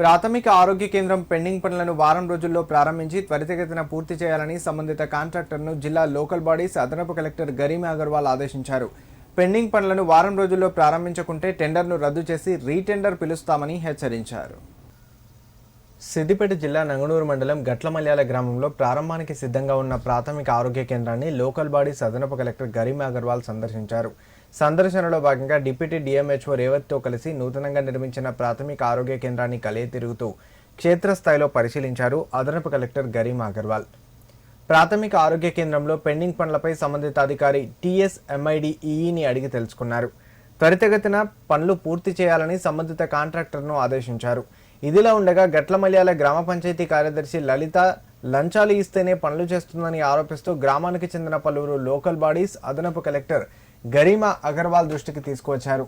ప్రాథమిక ఆరోగ్య కేంద్రం పెండింగ్ పనులను వారం రోజుల్లో ప్రారంభించి త్వరితగతిన పూర్తి చేయాలని సంబంధిత కాంట్రాక్టర్ను జిల్లా లోకల్ బాడీస్ అదనపు కలెక్టర్ గరీమ్ అగర్వాల్ ఆదేశించారు. పెండింగ్ పనులను వారం రోజుల్లో ప్రారంభించకుంటే టెండర్ను రద్దు చేసి రీటెండర్ పిలుస్తామని హెచ్చరించారు. సిద్దిపేట జిల్లా నంగనూరు మండలం గట్లమల్యాల గ్రామంలో ప్రారంభానికి సిద్ధంగా ఉన్న ప్రాథమిక ఆరోగ్య కేంద్రాన్ని లోకల్ బాడీస్ అదనపు కలెక్టర్ గరీమ్ అగర్వాల్ సందర్శించారు. సందర్శనలో భాగంగా డిప్యూటీ డిఎంహెచ్ఓ రేవత్తో కలిసి నూతనంగా నిర్మించిన ప్రాథమిక ఆరోగ్య కేంద్రాన్ని కలే తిరుగుతూ క్షేత్రస్థాయిలో పరిశీలించారు అదనపు కలెక్టర్ గరీమ్ అగర్వాల్. ప్రాథమిక ఆరోగ్య కేంద్రంలో పెండింగ్ పనులపై సంబంధిత అధికారి టీఎస్ ఎంఐడిఈని అడిగి తెలుసుకున్నారు. త్వరితగతిన పనులు పూర్తి చేయాలని సంబంధిత కాంట్రాక్టర్ను ఆదేశించారు. ఇదిలా ఉండగా గట్లమల్యాల గ్రామ పంచాయతీ కార్యదర్శి లలిత లంచాలు ఇస్తేనే పనులు చేస్తుందని ఆరోపిస్తూ గ్రామానికి చెందిన పలువురు లోకల్ బాడీస్ అదనపు కలెక్టర్ గరీమా అగర్వాల్ దృష్టికి తీసుకువచ్చారు.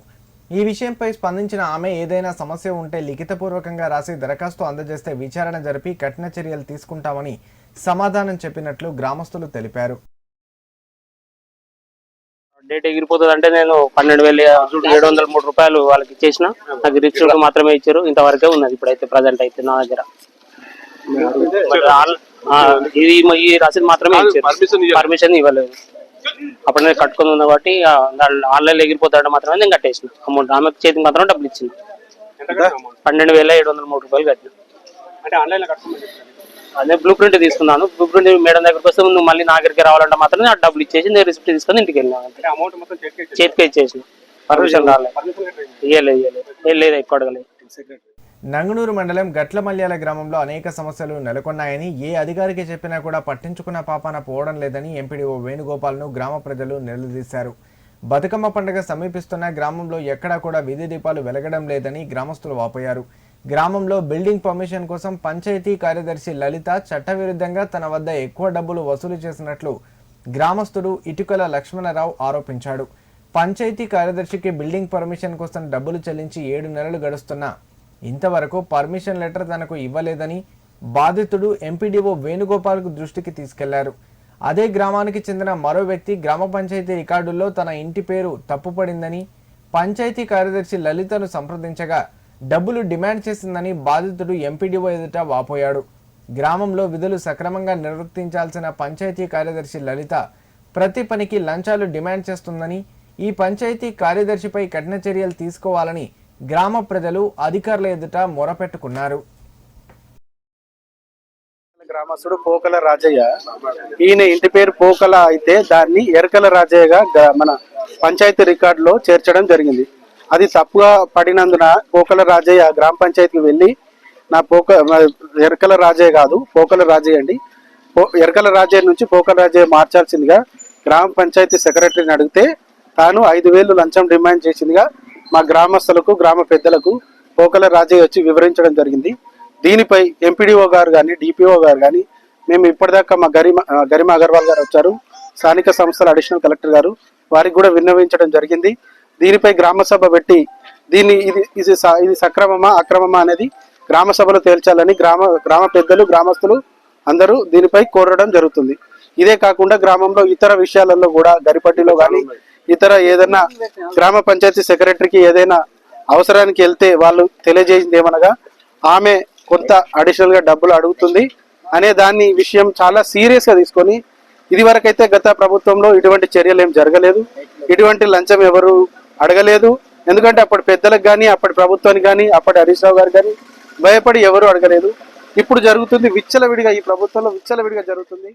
ఈ విషయంపై స్పందించిన ఆమె ఏదైనా సమస్య ఉంటే లిఖితపూర్వకంగా రాసి దరఖాస్తు అందజేస్తే విచారణ జరిపి కఠిన చర్యలు తీసుకుంటామని సమాధానం చెప్పినట్లు గ్రామస్తులు తెలిపారు. డేట్ ఎగిరిపోతుంది అంటే నేను పన్నెండు వేల ఏడు వందల మూడు రూపాయలు వాళ్ళకి ఇచ్చేసిన. నాకు రిచ్యూట్ మాత్రమే ఇచ్చారు. ఇంతవరకే ఉన్నది ఇప్పుడైతే ప్రజెంట్ అయితే నా దగ్గర. ఇది ఈ రసీదు మాత్రమే ఇచ్చారు. పర్మిషన్ ఇవ్వలేదు. అప్పుడు నేను కట్టుకుని ఉంది కాబట్టి ఆన్లైన్ ఎగిరిపోతాడు మాత్రమే నేను కట్టేసిన. అమౌంట్ ఆమెకు చేతికి మాత్రం డబ్బులు ఇచ్చింది. పన్నెండు వేల ఏడు వందల మూడు రూపాయలు కట్టిన. అంటే అదే బ్లూ ప్రింట్ తీసుకున్నాను. బ్లూ ప్రింట్ మేడం దగ్గరికి వస్తే నువ్వు మళ్ళీ నా దగ్గరికి రావాలంటే మాత్రం డబ్బులు ఇచ్చేసి నేను రిసిప్ట్ తీసుకొని ఇంటికి వెళ్ళాను. చేతికి ఇచ్చేసిన. పర్మిషన్ రాలేదు. ఇయ్యలేదు ఇయ్యలేదు. ఏం లేదు ఎక్కువ అడగలేదు నంగనూరు మండలం గట్లమల్యాల గ్రామంలో అనేక సమస్యలు నెలకొన్నాయని ఏ అధికారికి చెప్పినా కూడా పట్టించుకున్న పాపాన పోవడం లేదని ఎంపీడీఓ వేణుగోపాల్ను గ్రామ ప్రజలు నిలదీశారు. బతుకమ్మ పండుగ సమీపిస్తున్న గ్రామంలో ఎక్కడా కూడా వీధి దీపాలు వెలగడం లేదని గ్రామస్తులు వాపోయారు. గ్రామంలో బిల్డింగ్ పర్మిషన్ కోసం పంచాయతీ కార్యదర్శి లలిత చట్టవిరుద్ధంగా తన వద్ద ఎక్కువ డబ్బులు వసూలు చేసినట్లు గ్రామస్తుడు ఇటుకల లక్ష్మణరావు ఆరోపించాడు. పంచాయతీ కార్యదర్శికి బిల్డింగ్ పర్మిషన్ కోసం డబ్బులు చెల్లించి ఏడు నెలలు గడుస్తున్నా ఇంతవరకు పర్మిషన్ లెటర్ తనకు ఇవ్వలేదని బాధితుడు ఎంపీడీఓ వేణుగోపాల్కు దృష్టికి తీసుకెళ్ళారు. అదే గ్రామానికి చెందిన మరో వ్యక్తి గ్రామ పంచాయతీ రికార్డుల్లో తన ఇంటి పేరు తప్పుపడిందని పంచాయతీ కార్యదర్శి లలితను సంప్రదించగా డబ్బులు డిమాండ్ చేసిందని బాధితుడు ఎంపీడీఓ ఎదుట వాపోయాడు. గ్రామంలో విధులు సక్రమంగా నిర్వర్తించాల్సిన పంచాయతీ కార్యదర్శి లలిత ప్రతి పనికి లంచాలు డిమాండ్ చేస్తుందని ఈ పంచాయతీ కార్యదర్శిపై కఠిన చర్యలు తీసుకోవాలని గ్రామ ప్రజలు అధికారుల ఎదుట మొరపెట్టుకున్నారు. గ్రామస్తుడు పోకల రాజయ్య. ఈయన ఇంటి పేరు పోకల అయితే దాన్ని ఎరకల రాజయ్యగా మన పంచాయతీ రికార్డులో చేర్చడం జరిగింది. అది తప్పుగా పడినందున పోకల రాజయ్య గ్రామ పంచాయతీకి వెళ్ళి నా పోక ఎరకల రాజయ్య కాదు పోకల రాజయ్య అండి. పో- ఎరకల రాజయ్య నుంచి పోకల రాజయ్య మార్చాల్సిందిగా గ్రామ పంచాయతీ సెక్రటరీని అడిగితే తాను ఐదు వేలు లంచం డిమాండ్ చేసిందిగా మా గ్రామస్తులకు గ్రామ పెద్దలకు పోకల రాజయ్య వచ్చి వివరించడం జరిగింది. దీనిపై ఎంపీడీఓ గారు కానీ డిపిఓ గారు కానీ మేము ఇప్పటిదాకా మా గరిమ గరిమ అగర్వాల్ గారు వచ్చారు. స్థానిక సంస్థల అడిషనల్ కలెక్టర్ గారు వారికి కూడా విన్నవించడం జరిగింది. దీనిపై గ్రామ సభ పెట్టి దీన్ని ఇది ఇది ఇది సక్రమమా అక్రమమా అనేది గ్రామ సభలో తేల్చాలని గ్రామ గ్రామ పెద్దలు గ్రామస్తులు అందరూ దీనిపై కోరడం జరుగుతుంది. ఇదే కాకుండా గ్రామంలో ఇతర విషయాలలో కూడా గరిపట్టిలో కానీ ఇతర ఏదైనా గ్రామ పంచాయతీ సెక్రటరీకి ఏదైనా అవసరానికి వెళ్తే వాళ్ళు తెలియజేసింది ఏమనగా ఆమె కొంత అడిషనల్గా డబ్బులు అడుగుతుంది అనే దాన్ని విషయం చాలా సీరియస్గా తీసుకొని ఇది వరకైతే గత ప్రభుత్వంలో ఇటువంటి చర్యలు ఏం జరగలేదు. ఇటువంటి లంచం ఎవరు అడగలేదు. ఎందుకంటే అప్పటి పెద్దలకు కానీ అప్పటి ప్రభుత్వానికి కానీ అప్పటి హరీష్ రావు గారు కానీ భయపడి ఎవరు అడగలేదు. ఇప్పుడు జరుగుతుంది విచ్చలవిడిగా ఈ ప్రభుత్వంలో విచ్చలవిడిగా జరుగుతుంది.